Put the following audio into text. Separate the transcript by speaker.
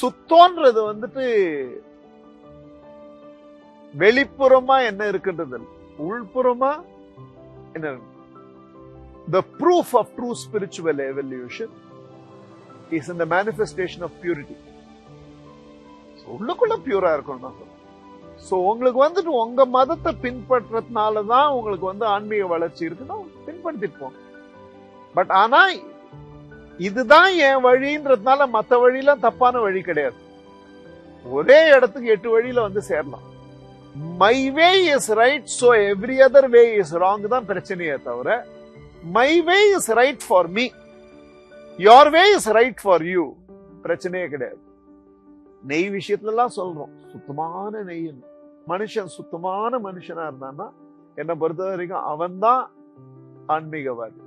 Speaker 1: சுத்தோன்றது வந்துட்டு வெளிப்புறமா என்ன இருக்கின்றது உள்புறமா என்ன the proof of true spiritual evolution is இந்த மேனிஃபெஸ்டேஷன் ஆஃப் பியூரிட்டி உள்ளுக்குள்ள பியூரா இருக்கணும் நான் சொல்றேன். சோ உங்களுக்கு வந்துட்டு உங்க மதத்தை பின்பற்றதுனால தான் உங்களுக்கு வந்து ஆன்மீக வளர்ச்சி இருக்குன்னா பின்பற்றிட்டு போங்க. பட் ஆனா இதுதான் என் வழின்றதுனால மற்ற வழியெல்லாம் தப்பான வழி கிடையாது. ஒரே இடத்துக்கு எட்டு வழியில வந்து சேரலாம். My way is right so every other way is wrong தான் பிரச்சனையே தவிர my way is right for me your way is right for you பிரச்சனையே கிடையாது. நெய் விஷயத்துல எல்லாம் சொல்றோம். சுத்தமான நெய் மனுஷன் சுத்தமான மனுஷனா இருந்தான்னா என்னை பொறுத்த வரைக்கும் அவன் தான் ஆன்மீகவாதி.